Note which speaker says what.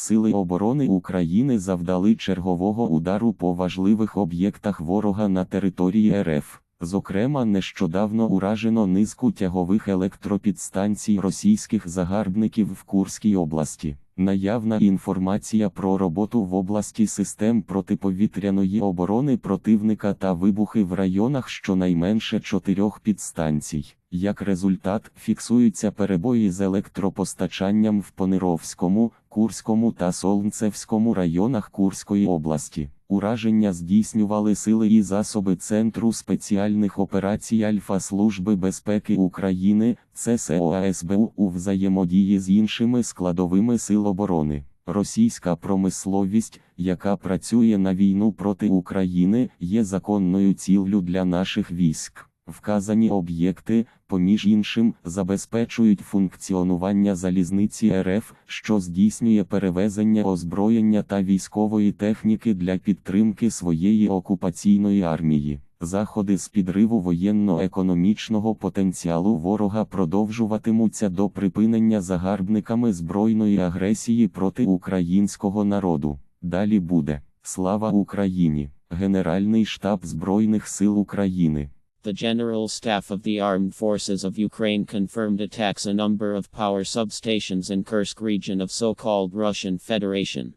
Speaker 1: Сили оборони України завдали чергового удару по важливих об'єктах ворога на території РФ. Зокрема, нещодавно уражено низку тягових електропідстанцій російських загарбників в Курській області. Наявна інформація про роботу в області систем протиповітряної оборони противника та вибухи в районах щонайменше чотирьох підстанцій. Як результат, фіксуються перебої з електропостачанням в Понировському, Курському та Солнцевському районах Курської області. Ураження здійснювали сили і засоби Центру спеціальних операцій Альфа Служби безпеки України, ЦСОАСБУ у взаємодії з іншими складовими сил оборони. Російська промисловість, яка працює на війну проти України, є законною ціллю для наших військ. Вказані об'єкти, поміж іншим, забезпечують функціонування залізниці РФ, що здійснює перевезення озброєння та військової техніки для підтримки своєї окупаційної армії. Заходи з підриву воєнно-економічного потенціалу ворога продовжуватимуться до припинення загарбниками збройної агресії проти українського народу. Далі буде Слава Україні! Генеральний штаб Збройних сил України.
Speaker 2: The General Staff of the Armed Forces of Ukraine confirmed attacks a number of power substations in Kursk region of so-called Russian Federation.